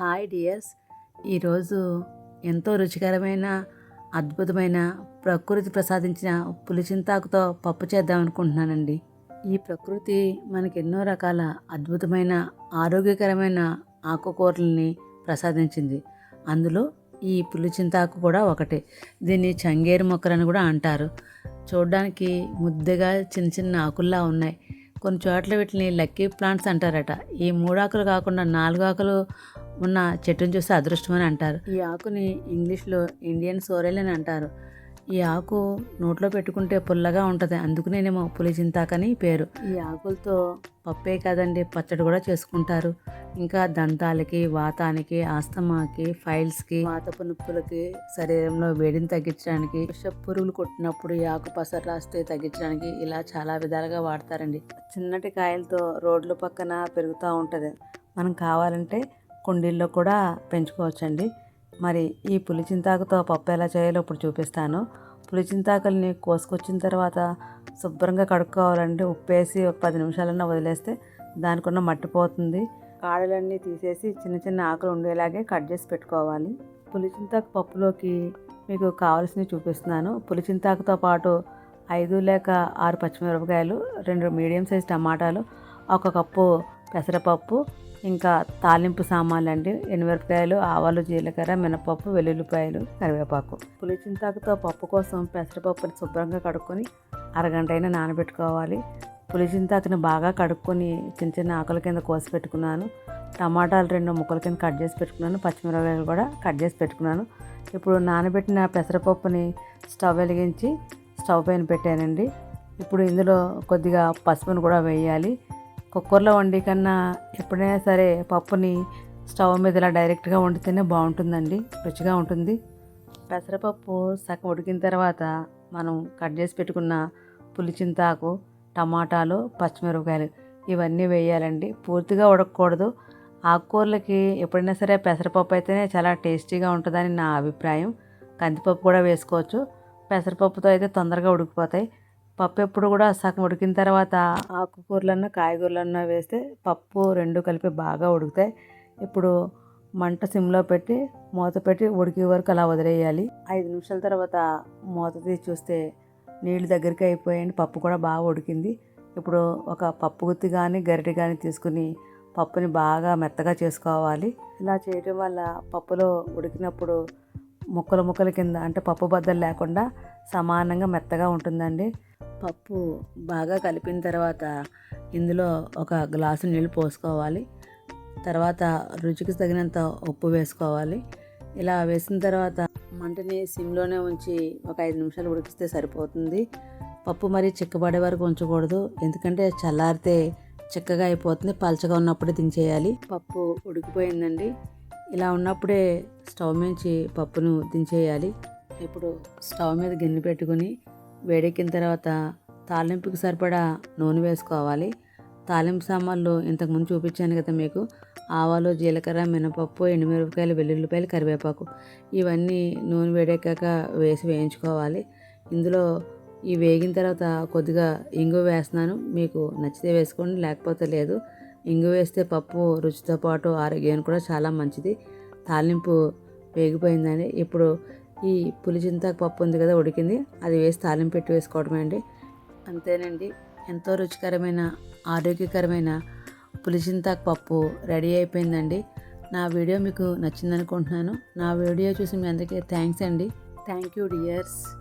Hi dears. ఈరోజు ఎంతో రుచికరమైన అద్భుతమైన ప్రకృతి ప్రసాదించిన పులిచింతాకుతో పప్పు చేద్దాం అనుకుంటున్నానండి. ఈ ప్రకృతి మనకి ఎన్నో రకాల అద్భుతమైన ఆరోగ్యకరమైన ఆకుకూరల్ని ప్రసాదించింది. అందులో ఈ పులిచింతాకు కూడా ఒకటి. దీన్ని చంగేరు మొక్కలని కూడా అంటారు. చూడడానికి ముద్దగా చిన్న చిన్న ఆకుల్లా ఉన్నాయి. కొన్ని చోట్ల వీటిని లక్కీ ప్లాంట్స్ అంటారట. ఈ మూడాకులు కాకుండా నాలుగు ఆకులు ఉన్న చెట్టును చూస్తే అదృష్టం అని అంటారు. ఈ ఆకుని ఇంగ్లీష్లో ఇండియన్ సోరెల్ అని అంటారు. ఈ ఆకు నోట్లో పెట్టుకుంటే పుల్లగా ఉంటుంది. అందుకునేనేమో పులిచింతాకని పేరు. ఈ ఆకులతో పప్పే కాదండి పచ్చడి కూడా చేసుకుంటారు. ఇంకా దంతాలకి వాతానికి ఆస్తమాకి ఫైల్స్కి వాతపు నొప్పులకి శరీరంలో వేడిని తగ్గించడానికి పురుగులు కొట్టినప్పుడు ఈ ఆకు పసరు రాస్తే తగ్గించడానికి ఇలా చాలా విధాలుగా వాడతారండి. చిన్నటి కాయలతో రోడ్ల పక్కన పెరుగుతూ ఉంటుంది. మనం కావాలంటే కుండీల్లో కూడా పెంచుకోవచ్చండి. మరి ఈ పులిచింతాకుతో పప్పు ఎలా చేయాలో ఇప్పుడు చూపిస్తాను. పులిచింతాకుల్ని కోసుకొచ్చిన తర్వాత శుభ్రంగా కడుక్కోవాలండి. ఉప్పేసి ఒక పది నిమిషాలన్నా వదిలేస్తే దానికున్న మట్టిపోతుంది మట్టి పోతుంది. కాడలన్నీ తీసేసి చిన్న చిన్న ఆకులు ఉండేలాగే కట్ చేసి పెట్టుకోవాలి. పులిచింతాకు పప్పులోకి మీకు కావాల్సినవి చూపిస్తున్నాను. పులిచింతాకుతో పాటు ఐదు లేక ఆరు పచ్చిమిరపకాయలు రెండు మీడియం సైజ్ టమాటాలు ఒక కప్పు పెసరపప్పు ఇంకా తాలింపు సామాన్లు అండి ఎనిమిరపకాయలు ఆవాలు జీలకర్ర మినపప్పు వెల్లుల్లిపాయలు కరివేపాకు. పులిచింతాకుతో పప్పు కోసం పెసరపప్పుని శుభ్రంగా కడుక్కొని అరగంట అయినా నానబెట్టుకోవాలి. పులిచింతాకుని బాగా కడుక్కొని చిన్న చిన్న ఆకుల కింద కోసి పెట్టుకున్నాను. టమాటాలు రెండు ముక్కల కింద కట్ చేసి పెట్టుకున్నాను. పచ్చిమిరపకాయలు కూడా కట్ చేసి పెట్టుకున్నాను. ఇప్పుడు నానబెట్టిన పెసరపప్పుని స్టవ్ వెలిగించి స్టవ్ పైన పెట్టానండి. ఇప్పుడు ఇందులో కొద్దిగా పసుపును కూడా వేయాలి. కుక్కర్లో వండి కన్నా ఎప్పుడైనా సరే పప్పుని స్టవ్ మీద ఇలా డైరెక్ట్గా వండితేనే బాగుంటుందండి రుచిగా ఉంటుంది. పెసరపప్పు సగం ఉడికిన తర్వాత మనం కట్ చేసి పెట్టుకున్న పులిచింతాకు టమాటాలు పచ్చిమిరపకాయలు ఇవన్నీ వేయాలండి. పూర్తిగా ఉడకకూడదు. ఆకుకూరలకి ఎప్పుడైనా సరే పెసరపప్పు అయితేనే చాలా టేస్టీగా ఉంటుందని నా అభిప్రాయం. కందిపప్పు కూడా వేసుకోవచ్చు. పెసరపప్పుతో అయితే తొందరగా ఉడికిపోతాయి. పప్పు ఎప్పుడు కూడా సగం ఉడికిన తర్వాత ఆకుకూరలన్నా కాయగూరలన్నా వేస్తే పప్పు రెండు కలిపి బాగా ఉడుకుతాయి. ఇప్పుడు మంట సిమ్లో పెట్టి మూత పెట్టి ఉడికే వరకు అలా వదిలేయాలి. ఐదు నిమిషాల తర్వాత మూత తీసి చూస్తే నీళ్ళు దగ్గరికి అయిపోయాయండి. పప్పు కూడా బాగా ఉడికింది. ఇప్పుడు ఒక పప్పు గుత్తి కానీ గరిటె కానీ తీసుకుని పప్పుని బాగా మెత్తగా చేసుకోవాలి. ఇలా చేయడం వల్ల పప్పులో ఉడికినప్పుడు ముక్కలు ముక్కల కింద అంటే పప్పు బద్దలు లేకుండా సమానంగా మెత్తగా ఉంటుందండి. పప్పు బాగా కలిపిన తర్వాత ఇందులో ఒక గ్లాసు నీళ్ళు పోసుకోవాలి. తర్వాత రుచికి తగినంత ఉప్పు వేసుకోవాలి. ఇలా వేసిన తర్వాత మంటని సిమ్లోనే ఉంచి ఒక ఐదు నిమిషాలు ఉడికిస్తే సరిపోతుంది. పప్పు మరి చిక్కబడే వరకు ఉంచకూడదు. ఎందుకంటే చల్లారితే చిక్కగా అయిపోతుంది. పలచగా ఉన్నప్పుడే దించేయాలి. పప్పు ఉడికిపోయిందండి. ఇలా ఉన్నప్పుడే స్టవ్ నుంచి పప్పును దించేయాలి. ఇప్పుడు స్టవ్ మీద గిన్నె పెట్టుకుని వేడెక్కిన తర్వాత తాలింపుకి సరిపడా నూనె వేసుకోవాలి. తాలింపు సామాన్లు ఇంతకుముందు చూపించాను కదా మీకు. ఆవాలు జీలకర్ర మినపప్పు ఎండుమిరపకాయలు వెల్లుల్లిపాయలు కరివేపాకు. ఇవన్నీ నూనె వేడెక్కాక వేసి వేయించుకోవాలి. ఇందులో ఈ వేగిన తర్వాత కొద్దిగా ఇంగు వేస్తున్నాను. మీకు నచ్చితే వేసుకోండి లేకపోతే లేదు. ఇంగు వేస్తే పప్పు రుచితో పాటు ఆరోగ్యానికి కూడా చాలా మంచిది. తాలింపు వేగిపోయిందని ఇప్పుడు ఈ పులిచింతాకు పప్పు ఉంది కదా ఉడికింది. అది వేసి తాలింపు పెట్టి వేసుకోవడమే అండి. అంతేనండి. ఎంతో రుచికరమైన ఆరోగ్యకరమైన పులిచింతాకు పప్పు రెడీ అయిపోయిందండి. నా వీడియో మీకు నచ్చిందనుకుంటున్నాను. నా వీడియో చూసి మీ అందరికీ థ్యాంక్స్ అండి. Thank you dears